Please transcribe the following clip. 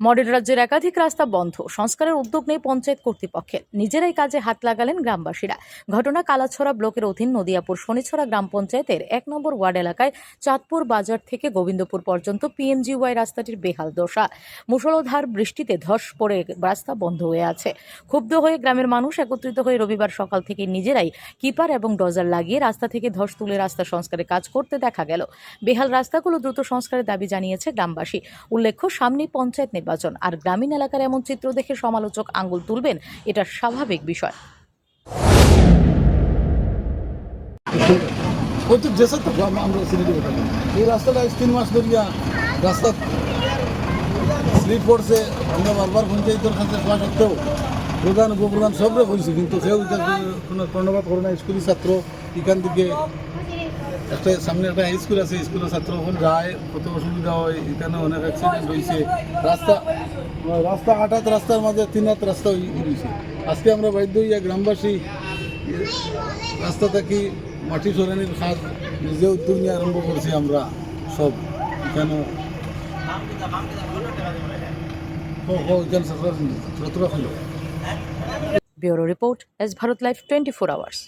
Model রাজ্যের একাধিক রাস্তা বন্ধ। সংস্কারের উদ্যোগ নেই পঞ্চায়েত কর্তৃপক্ষের। নিজেরাই কাজে হাত লাগালেন গ্রামবাসীরা। ঘটনা কালাছড়া ব্লকের অধীন নদিয়াপুর শনিছড়া গ্রাম পঞ্চায়েতের এক নম্বর ওয়ার্ড এলাকায় চাঁদপুর বাজার থেকে গোবিন্দপুর পর্যন্ত পিএনজিওয়াই রাস্তাটির বেহাল দশা। মুষলধার বৃষ্টিতে ধস পড়ে রাস্তা বন্ধ হয়ে আছে। ক্ষুব্ধ হয়ে গ্রামের মানুষ একত্রিত হয়ে রবিবার সকাল থেকে নিজেরাই কিপার এবং ডজার লাগিয়ে রাস্তা থেকে ধস তুলে রাস্তা সংস্কারের কাজ করতে দেখা গেল। বেহাল রাস্তাগুলো দ্রুত সংস্কারের দাবি জানিয়েছে গ্রামবাসী। উল্লেখ্য, সামনেই পঞ্চায়েত নির্বাচন। আর গ্রামীণ এলাকার এমন চিত্র দেখে সমালোচক আঙ্গুল তুলবেন, এটা স্বাভাবিক বিষয়। এই রাস্তাটা তিন মাস ধরিয়া রাস্তা স্লিপ পড়ছে। আমরা বারবার পঞ্চায়েতের কাছে সত্ত্বেও প্রধান, উপপ্রধান সবরে কইছি কিন্তু এটা কোনো কর্ণপাত করে না। ছাত্র, এখান থেকে একটা সামনে একটা হাই স্কুল আছে স্কুলের ছাত্র ওখানে যায়, কত অসুবিধা হয়, এখানে অনেক অ্যাক্সিডেন্ট হয়েছে। রাস্তা রাস্তা আট হাত রাস্তার মাঝে তিন হাত রাস্তা হয়েছে আজকে আমরা বাধ্য হইয়া গ্রামবাসী, রাস্তা থেকে মাটি সরানির কাজ নিজে উদ্যোগ নিয়ে আরম্ভ করছি আমরা সব। এখানে এখানে bureau report, S Bharat live twenty four hours.